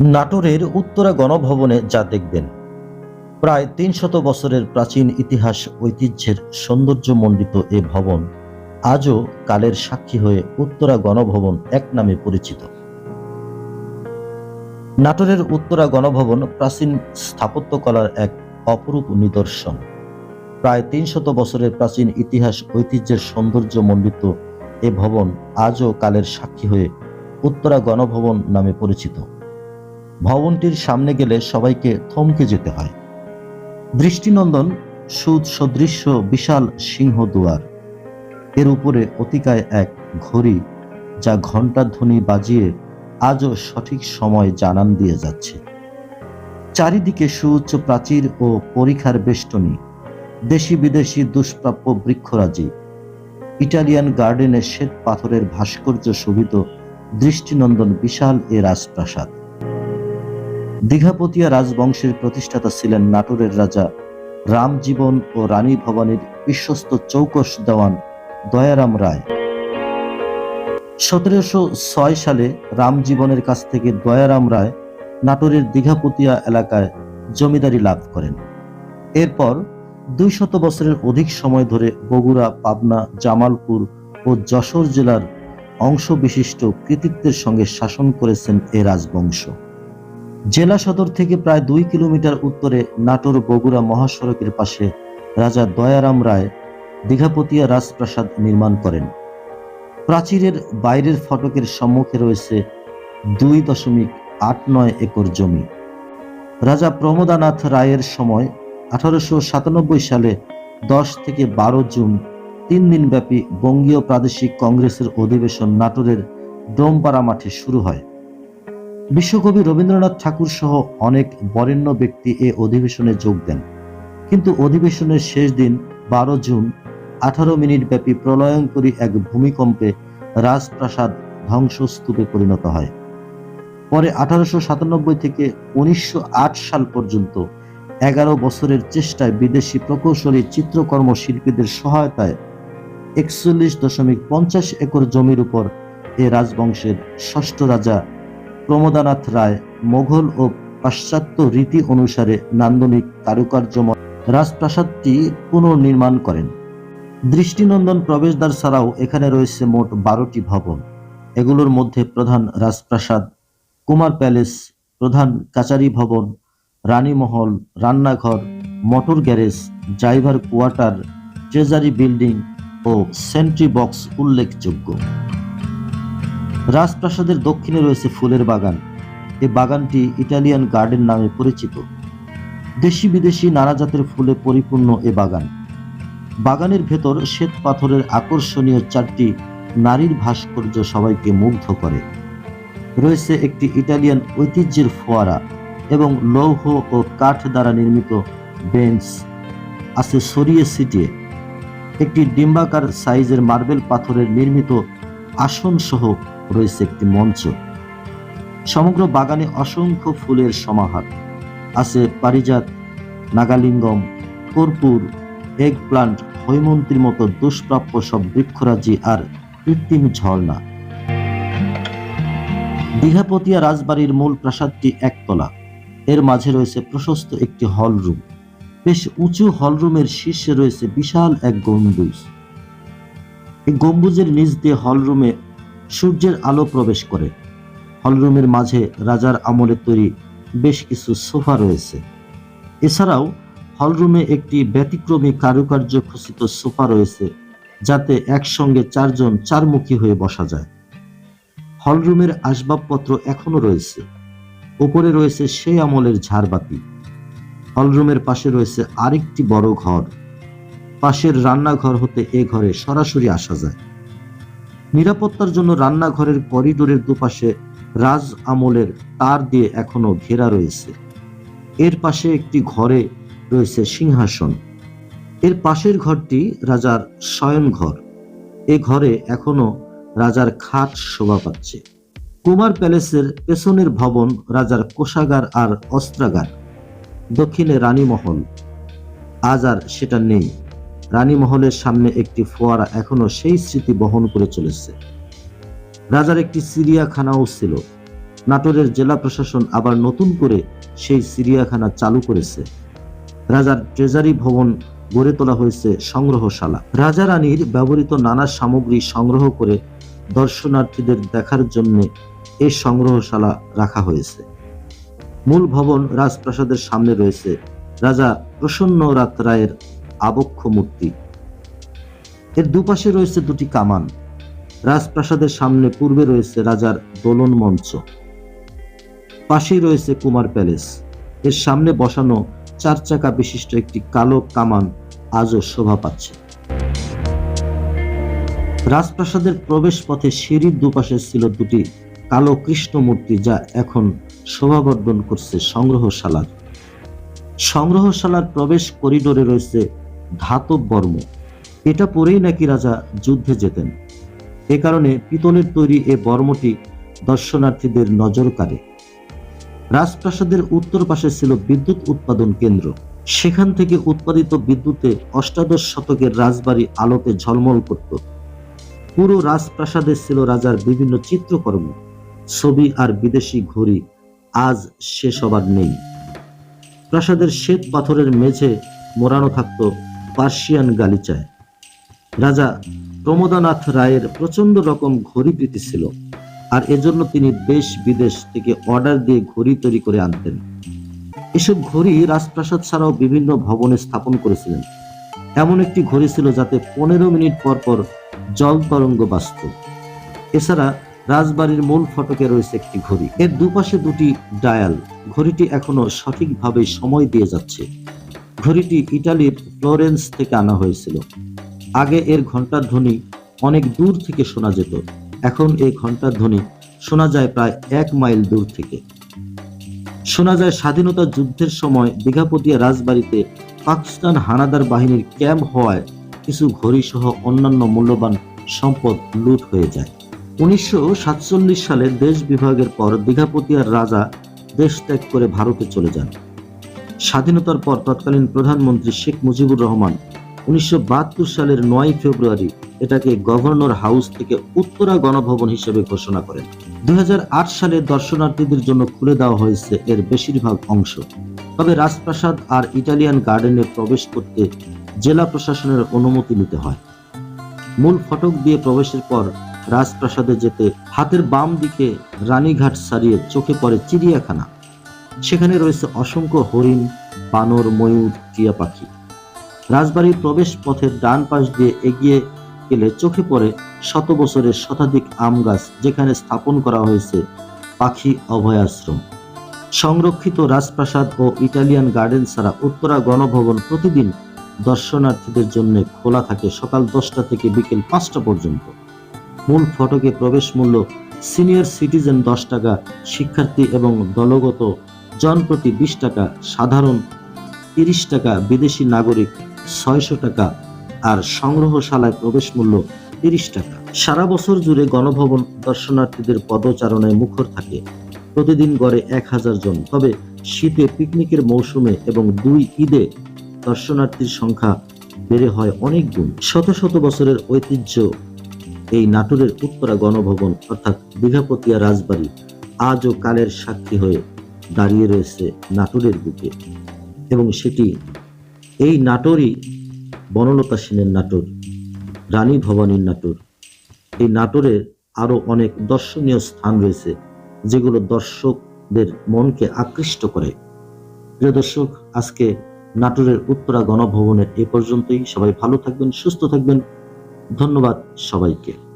নাটোরের উত্তরা গণভবনে যা দেখবেন। প্রায় তিনশত বছরের প্রাচীন ইতিহাস, ঐতিহ্যের সৌন্দর্যমণ্ডিত এ ভবন আজও কালের সাক্ষী হয়ে উত্তরা গণভবন এক নামে পরিচিত। নাটোরের উত্তরা গণভবন প্রাচীন স্থাপত্যকলার এক অপরূপ নিদর্শন। প্রায় তিনশত বছরের প্রাচীন ইতিহাস, ঐতিহ্যের সৌন্দর্যমণ্ডিত এ ভবন আজও কালের সাক্ষী হয়ে উত্তরা গণভবন নামে পরিচিত। ভবনটির সামনে গেলে সবাইকে থমকে যেতে হয়। দৃষ্টিনন্দন, সুদ সদৃশ্য, বিশাল সিংহ দুয়ার। এর উপরে অতিকায় এক ঘড়ি, যা ঘণ্টার ধ্বনি বাজিয়ে আজও সঠিক সময় জানান দিয়ে যাচ্ছে। চারিদিকে সুউচ্চ প্রাচীর ও পরিখার বেষ্টনী, দেশি বিদেশি দুষ্প্রাপ্য বৃক্ষরাজি। ইটালিয়ান গার্ডেনের শ্বেত পাথরের ভাস্কর্য শোভিত দৃষ্টিনন্দন বিশাল এ রাজপ্রাসাদ। দীঘাপতিয়া রাজবংশের প্রতিষ্ঠাতা ছিলেন নাটোরের রাজা রামজীবন ও রানী ভবানীর বিশ্বস্ত চৌকস দেওয়ান দয়ারাম রায়। সতেরোশো ছয় সালে রামজীবনের কাছ থেকে দয়ারাম রায় নাটোরের দীঘাপতিয়া এলাকায় জমিদারি লাভ করেন। এরপর দুই শত বছরের অধিক সময় ধরে বগুড়া, পাবনা, জামালপুর ও যশোর জেলার অংশ বিশিষ্ট কৃতিত্বের সঙ্গে শাসন করেছেন এ রাজবংশ। জেলা সদর থেকে প্রায় দুই কিলোমিটার উত্তরে নাটোর বগুড়া মহাসড়কের পাশে রাজা দয়ারাম রায় দীঘাপতিয়া রাজপ্রাসাদ নির্মাণ করেন। প্রাচীরের বাইরের ফটকের সম্মুখে রয়েছে দুই দশমিক আট নয় একর জমি। রাজা প্রমোদানাথ রায়ের সময় আঠারোশো সাতানব্বই সালে দশ থেকে বারো জুন তিন দিনব্যাপী বঙ্গীয় প্রাদেশিক কংগ্রেসের অধিবেশন নাটোরের ডোমপাড়া মাঠে শুরু হয়। বিশ্বকবি রবীন্দ্রনাথ ঠাকুর সহ অনেক বরেণ্য ব্যক্তি এ অধিবেশনে যোগ দেন। কিন্তু অধিবেশনের শেষ দিন, বারো জুন, আঠারো মিনিট ব্যাপী প্রলয়ঙ্করী এক ভূমিকম্পে রাজপ্রাসাদ ধ্বংসস্তূপে পরিণত হয়। পরে আঠারোশো সাতানব্বই থেকে উনিশশো আট সাল পর্যন্ত এগারো বছরের চেষ্টায় বিদেশি প্রকৌশলী চিত্রকর্ম শিল্পীদের সহায়তায় একচল্লিশ দশমিক পঞ্চাশ একর জমির উপর এ রাজবংশের ষষ্ঠ রাজা প্রমোদানাথ রায় মোঘল ও পাশ্চাত্য রীতি অনুসারে নান্দনিক কারুকার্যময় রাজপ্রাসাদটি পুনর্নির্মাণ করেন। দৃষ্টিনন্দন প্রবেশদ্বার ছাড়াও এখানে রয়েছে মোট বারোটি ভবন। এগুলোর মধ্যে প্রধান রাজপ্রাসাদ, কুমার প্যালেস, প্রধান কাচারি ভবন, রানীমহল, রান্নাঘর, motor garage, driver quarter, treasury building ও সেন্ট্রি বক্স উল্লেখযোগ্য। রাজপ্রাসাদের দক্ষিণে রয়েছে ফুলের বাগান। এই বাগানটি ইটালিয়ান গার্ডেন নামে পরিচিত। দেশি বিদেশি নানা জাতের ফুলে পরিপূর্ণ এ বাগান। বাগানের ভেতর শ্বেত পাথরের আকর্ষণীয় চারটি নারীর ভাস্কর্য সবাইকে মুগ্ধ করে। রয়েছে একটি ইটালিয়ান ঐতিহ্যের ফোয়ারা এবং লৌহ ও কাঠ দ্বারা নির্মিত বেঞ্চ আছে সরিয়ে সিটিয়ে একটি ডিম্বাকার সাইজের মার্বেল পাথরের নির্মিত আসন সহ রয়েছে একটি মঞ্চ। সমগ্র বাগানে অসংখ্য ফুলের সমাহার। আছে পারিজাত, নাগালিঙ্গম, কর্পূর এগ প্লান্ট হৈমন্তীর মতো দুষ্প্রাপ্য সব বৃক্ষরাজি আর কৃত্রিম ঝর্ণা। দীঘাপতিয়া রাজবাড়ির মূল প্রাসাদটি একতলা। এর মাঝে রয়েছে প্রশস্ত একটি হল রুম বেশ উঁচু হলরুমের শীর্ষে রয়েছে বিশাল এক গম্বুজ। এই গম্বুজের নিচ দিয়ে হলরুমে সূর্যের আলো প্রবেশ করে। হলরুমের মাঝে রাজার আমলে তৈরি বেশ কিছু সোফা রয়েছে। এছাড়াও হলরুমে একটি ব্যতিক্রমী কারুকার্য খচিত সোফা রয়েছে, যাতে একসঙ্গে চারজন চারমুখী হয়ে বসা যায়। হলরুমের আসবাবপত্র এখনও রয়েছে। ওপরে রয়েছে সেই আমলের ঝাড়বাতি। হলরুমের পাশে রয়েছে আরেকটি বড় ঘর। পাশের রান্নাঘর হতে এ ঘরে সরাসরি আসা যায়। নিরাপত্তার জন্য রান্নাঘরের করিডোরের দুপাশে রাজ আমলের তার দিয়ে এখনও ঘেরা রয়েছে। এর পাশে একটি ঘরে রয়েছে সিংহাসন। এর পাশের ঘরটি রাজার শয়ন ঘর। এ ঘরে এখনও রাজার খাট শোভা পাচ্ছে। কুমার প্যালেসের পেছনের ভবন রাজার কোষাগার আর অস্ত্রাগার। দক্ষিণে রানীমহল। আজ আর সেটা নেই। রানীমহলের সামনে একটি ফোয়ারা এখনও সেই স্মৃতি বহন করে চলেছে। রাজার একটি চিড়িয়াখানাও ছিল। নাটোরের জেলা প্রশাসন আবার নতুন করে সেই চিড়িয়াখানা চালু করেছে। রাজার ট্রেজারি ভবন গড়ে তোলা হয়েছে সংগ্রহশালা। রাজা রানীর ব্যবহৃত নানা সামগ্রী সংগ্রহ করে দর্শনার্থীদের দেখার জন্য এই সংগ্রহশালা রাখা হয়েছে। মূল ভবন রাজপ্রাসাদের সামনে রয়েছে। রাজা প্রসন্ন রাত রায়ের আবক্ষ মূর্তি এর দুপাশে রয়েছে দুটি কামান। রাজপ্রাসাদের সামনে পূর্বে রয়েছে রাজার দোলন মঞ্চ। পাশেই রয়েছে কুমার প্যালেস। এর সামনে বসানো চার চাকা বিশিষ্ট একটি কালো কামান আজও শোভা পাচ্ছে। রাজপ্রাসাদের প্রবেশ পথে সিঁড়ির দুপাশে ছিল দুটি কালো কৃষ্ণ মূর্তি যা এখন শোভাবর্ধন করছে সংগ্রহশালার। সংগ্রহশালার প্রবেশ করিডোরে রয়েছে ধাতব বর্ম। এটা পরেই নাকি রাজা যুদ্ধে যেতেন। এ কারণে পিতলের তৈরি এ বর্মটি দর্শনার্থীদের নজর কাড়ে। রাজপ্রাসাদের উত্তর পাশে ছিল বিদ্যুৎ উৎপাদন কেন্দ্র। সেখান থেকে উৎপাদিত বিদ্যুতে অষ্টাদশ শতকের রাজবাড়ি আলোতে ঝলমল করত। পুরো রাজপ্রাসাদে ছিল রাজার বিভিন্ন চিত্রকর্ম। ছবি আর বিদেশি ঘড়ি আজ সে সবার নেই। প্রাসাদের শ্বেত পাথরের মেঝে মোড়ানো থাকত পার্সিয়ান গালিচায়। রাজা প্রমোদানাথ রায়ের প্রচণ্ড রকম ঘড়ি প্রীতি ছিল, আর এজন্য তিনি দেশ বিদেশ থেকে অর্ডার দিয়ে ঘড়ি তৈরি করে আনতেন। এসব ঘড়ি রাজপ্রাসাদ ছাড়াও বিভিন্ন ভবনে স্থাপন করেছিলেন। এমন একটি ঘড়ি ছিল যাতে পনেরো মিনিট পর পর জল তরঙ্গ বাঁচত। এছাড়া রাজবাড়ির মূল ফটকে রয়েছে একটি ঘড়ি। এর দুপাশে দুটি ডায়াল। ঘড়িটি এখনও সঠিকভাবে সময় দিয়ে যাচ্ছে। ঘড়িটি ইটালির ফ্লোরেন্স থেকে আনা হয়েছিল। আগে এর ঘণ্টার ধ্বনি অনেক দূর থেকে শোনা যেত। এখন এই ঘণ্টার ধ্বনি শোনা যায় প্রায় এক মাইল দূর থেকে। শোনা যায় স্বাধীনতা যুদ্ধের সময় দীঘাপতিয়া রাজবাড়িতে পাকিস্তান হানাদার বাহিনীর ক্যাম্প হওয়ায় কিছু ঘড়ি সহ অন্যান্য মূল্যবান সম্পদ লুট হয়ে যায়। উনিশশো সাতচল্লিশ সালে দেশ বিভাগের পর দীঘাপতিয়ার রাজা দেশ ত্যাগ করে ভারতে চলে যান। স্বাধীনতার পর তৎকালীন প্রধানমন্ত্রী শেখ মুজিবুর রহমান উনিশশো বাহাত্তর সালের নয় ফেব্রুয়ারি এটাকে গভর্নর হাউস থেকে উত্তরা গণভবন হিসেবে ঘোষণা করেন। দুই সালে দর্শনার্থীদের জন্য খুলে দেওয়া হয়েছে এর বেশিরভাগ অংশ। তবে রাজপ্রাসাদ আর ইটালিয়ান গার্ডেনে প্রবেশ করতে জেলা প্রশাসনের অনুমতি নিতে হয়। মূল ফটক দিয়ে প্রবেশের পর রাজপ্রাসাদে যেতে হাতের বাম দিকে রানীঘাট সারিয়ে চোখে পড়ে চিড়িয়াখানা। সেখানে রয়েছে অসংখ্য হরিণ, বানর, ময়ূর টিয়া পাখি। রাজবাড়ির প্রবেশ পথের ডান পাশ দিয়ে এগিয়ে গেলে চোখে পড়ে শত বছরের শতাধিক আম গাছ যেখানে স্থাপন করা হয়েছে পাখি অভয়াশ্রম। সংরক্ষিত রাজপ্রাসাদ ও ইটালিয়ান গার্ডেন ছাড়া উত্তরা গণভবন প্রতিদিন দর্শনার্থীদের জন্য খোলা থাকে সকাল দশটা থেকে বিকেল পাঁচটা পর্যন্ত। মূল ফটকে প্রবেশ মূল্য সিনিয়র সিটিজেন দশ টাকা, শিক্ষার্থী এবং দলগত জনপ্রতি বিশ টাকা, সাধারণ তিরিশ টাকা, বিদেশি নাগরিক ছয়শো টাকা আর সংগ্রহশালায় প্রবেশ মূল্য তিরিশ টাকা। সারা বছর জুড়ে গণভবন দর্শনার্থীদের পদচারণায় মুখর থাকে। প্রতিদিন গড়ে এক হাজার জন। তবে শীতে পিকনিকের মৌসুমে এবং দুই ঈদে দর্শনার্থীর সংখ্যা বেড়ে হয় অনেক গুণ। শত শত বছরের ঐতিহ্য এই নাটোরের উত্তরা গণভবন অর্থাৎ দীঘাপতিয়া রাজবাড়ি আজও কালের সাক্ষী হয়ে দাঁড়িয়ে রয়েছে নাটোরের বুকে। এবং সেটি এই নাটোরই বনলতা সেনের নাটোর, রানী ভবানীর নাটোর। এই নাটোরের আরও অনেক দর্শনীয় স্থান রয়েছে, যেগুলো দর্শকদের মনকে আকৃষ্ট করে। প্রিয় দর্শক, আজকে নাটোরের উত্তরা গণভবনের এ পর্যন্তই। সবাই ভালো থাকবেন, সুস্থ থাকবেন। ধন্যবাদ সবাইকে।